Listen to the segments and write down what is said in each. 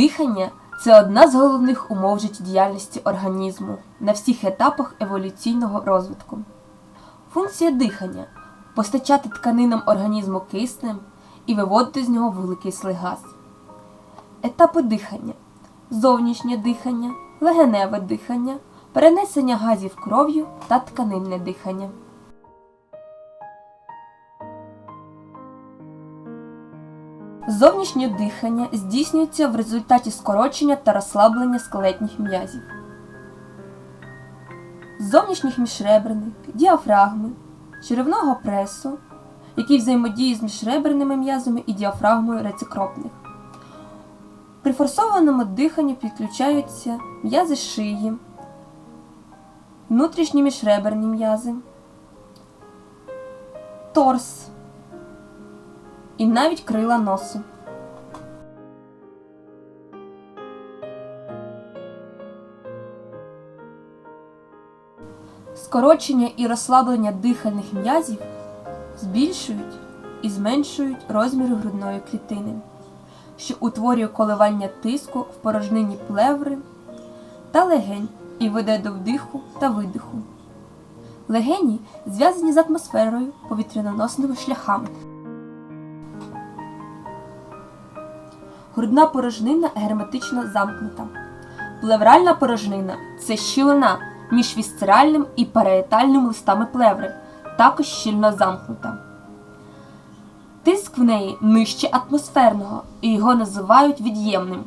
Дихання це одна з головних умов життєдіяльності організму на всіх етапах еволюційного розвитку. Функція дихання постачати тканинам організму киснем і виводити з нього вуглекислий газ. Етапи дихання: зовнішнє дихання, легеневе дихання, перенесення газів кров'ю та тканинне дихання. Зовнішнє дихання здійснюється в результаті скорочення та розслаблення скелетних м'язів. Зовнішніх міжреберних, діафрагми, черевного пресу, який взаємодіє з міжреберними м'язами і діафрагмою рецикропних. При форсованому диханні підключаються м'язи шиї, внутрішні міжреберні м'язи, торс і навіть крила носу. Скорочення і розслаблення дихальних м'язів збільшують і зменшують розміри грудної клітини, що утворює коливання тиску в порожнині плеври та легень і веде до вдиху та видиху. Легені зв'язані з атмосферою повітряноносними шляхами. Грудна порожнина герметично замкнута. Плевральна порожнина це щілина між вісцеральним і паріетальним листами плеври, також щільно замкнута. Тиск в неї нижче атмосферного і його називають від'ємним.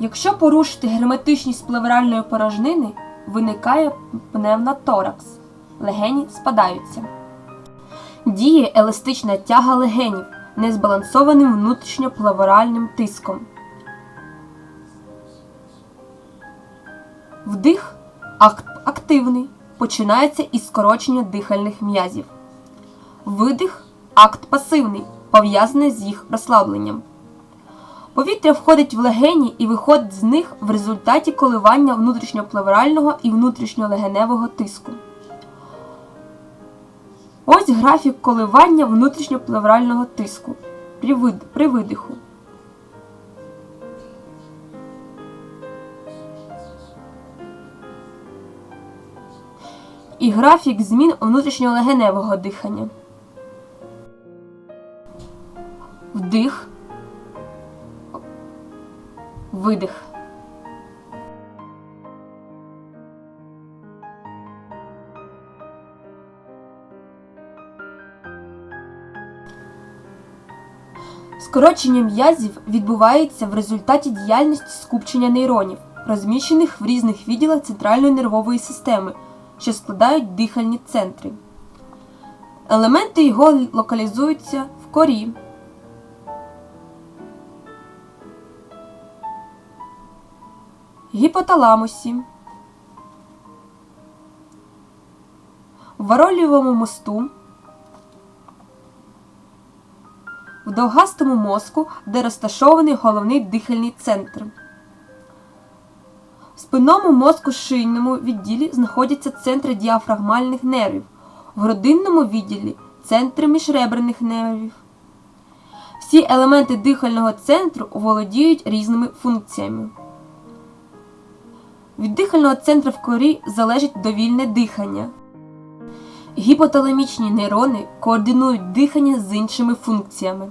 Якщо порушити герметичність плевральної порожнини, виникає пневмоторакс. Легені спадаються. Діє еластична тяга легенів незбалансованим внутрішньоплевральним тиском. Вдих акт активний починається із скорочення дихальних м'язів. Видих акт пасивний, пов'язаний з їх розслабленням. Повітря входить в легені і виходить з них в результаті коливання внутрішньоплеврального і внутрішньолегеневого тиску. Ось графік коливання внутрішньоплеврального тиску при, при видиху. І графік змін внутрішньолегеневого дихання. Вдих. Видих. Скорочення м'язів відбувається в результаті діяльності скупчення нейронів, розміщених в різних відділах центральної нервової системи, що складають дихальні центри. Елементи його локалізуються в корі. Гіпоталамусі, в варолівому мосту, довгастому мозку, де розташований головний дихальний центр. В спинному мозку шийному відділі знаходяться центри діафрагмальних нервів, в грудинному відділі центри міжреберних нервів. Всі елементи дихального центру володіють різними функціями. Від дихального центру в корі залежить довільне дихання. Гіпоталамічні нейрони координують дихання з іншими функціями.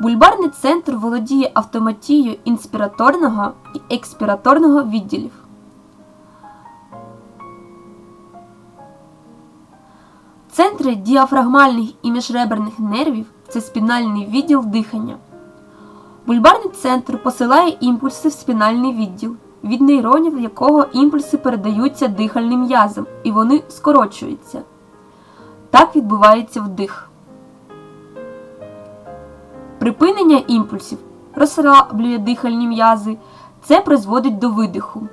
Бульбарний центр володіє автоматією інспіраторного і експіраторного відділів. Центри діафрагмальних і міжреберних нервів це спінальний відділ дихання. Бульбарний центр посилає імпульси в спінальний відділ, від нейронів якого імпульси передаються дихальним м'язам і вони скорочуються. Так відбувається вдих. Припинення імпульсів розслаблює дихальні м'язи. Це призводить до видиху.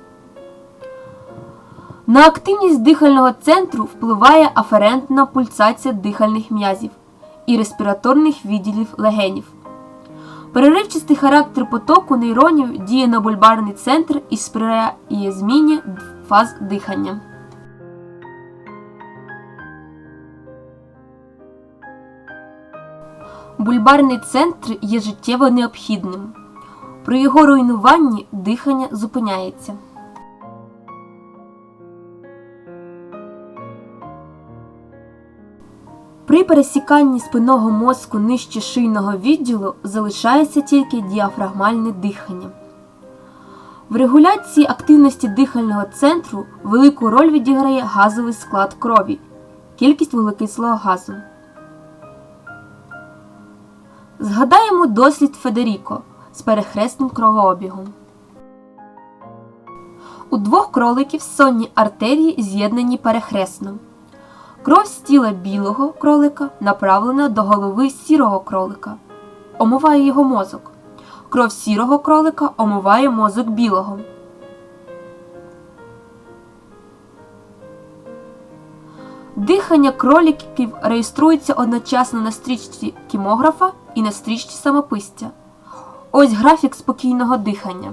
На активність дихального центру впливає аферентна пульсація дихальних м'язів і респіраторних відділів легенів. Переривчастий характер потоку нейронів діє на бульбарний центр і сприяє зміні фаз дихання. Бульбарний центр є життєво необхідним. При його руйнуванні дихання зупиняється. При пересіканні спинного мозку нижче шийного відділу залишається тільки діафрагмальне дихання. В регуляції активності дихального центру велику роль відіграє газовий склад крові, кількість вуглекислого газу. Згадаємо дослід Федеріко з перехресним кровообігом. У двох кроликів сонні артерії з'єднані перехресно. Кров з тіла білого кролика направлена до голови сірого кролика, омиває його мозок. Кров сірого кролика омиває мозок білого. Дихання кроліків реєструється одночасно на стрічці кімографа і на стрічці самописця. Ось графік спокійного дихання.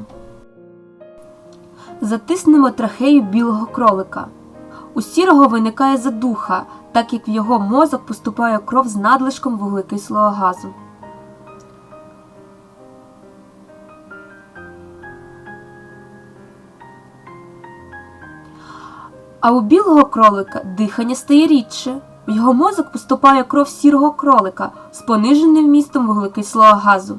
Затиснемо трахею білого кролика. У сірого виникає задуха, так як в його мозок поступає кров з надлишком вуглекислого газу. А у білого кролика дихання стає рідше. В його мозок поступає кров сірого кролика з пониженим вмістом вуглекислого газу.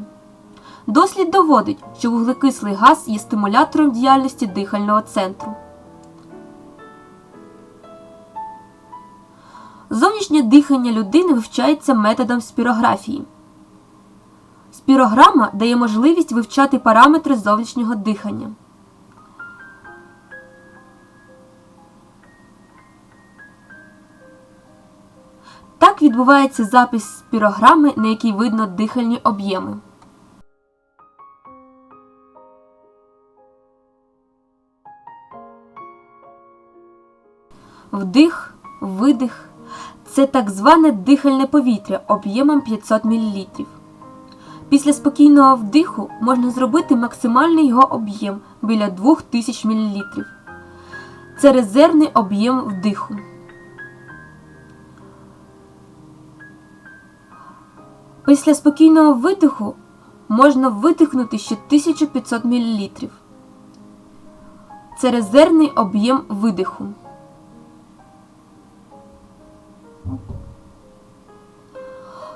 Дослід доводить, що вуглекислий газ є стимулятором діяльності дихального центру. Зовнішнє дихання людини вивчається методом спірографії. Спірограма дає можливість вивчати параметри зовнішнього дихання. Так відбувається запис спірограми, на якій видно дихальні об'єми. Вдих, видих це так зване дихальне повітря об'ємом 500 мл. Після спокійного вдиху можна зробити максимальний його об'єм біля 2000 мл. Це резервний об'єм вдиху. Після спокійного видиху можна видихнути ще 1500 мл. Це резервний об'єм видиху.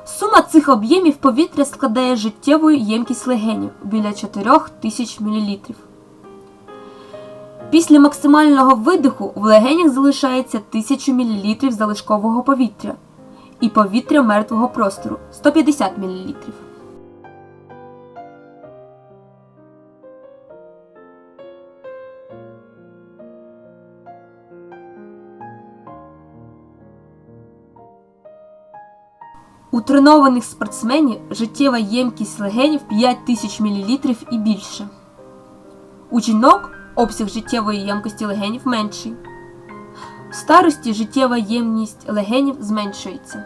Сума цих об'ємів повітря складає життєву ємкість легенів біля 4000 мл. Після максимального видиху в легенях залишається 1000 мл залишкового повітря і повітря мертвого простору 150 мл. У тренованих спортсменів життєва ємкість легенів 5000 мл і більше. У жінок обсяг життєвої ємкості легенів менший. В старості життєва ємність легенів зменшується.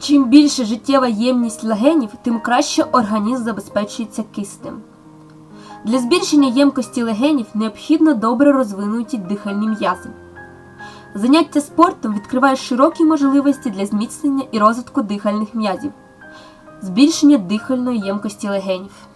Чим більше життєва ємність легенів, тим краще організм забезпечується киснем. Для збільшення ємкості легенів необхідно добре розвинуті дихальні м'язи. Заняття спортом відкриває широкі можливості для зміцнення і розвитку дихальних м'язів, збільшення дихальної ємкості легенів.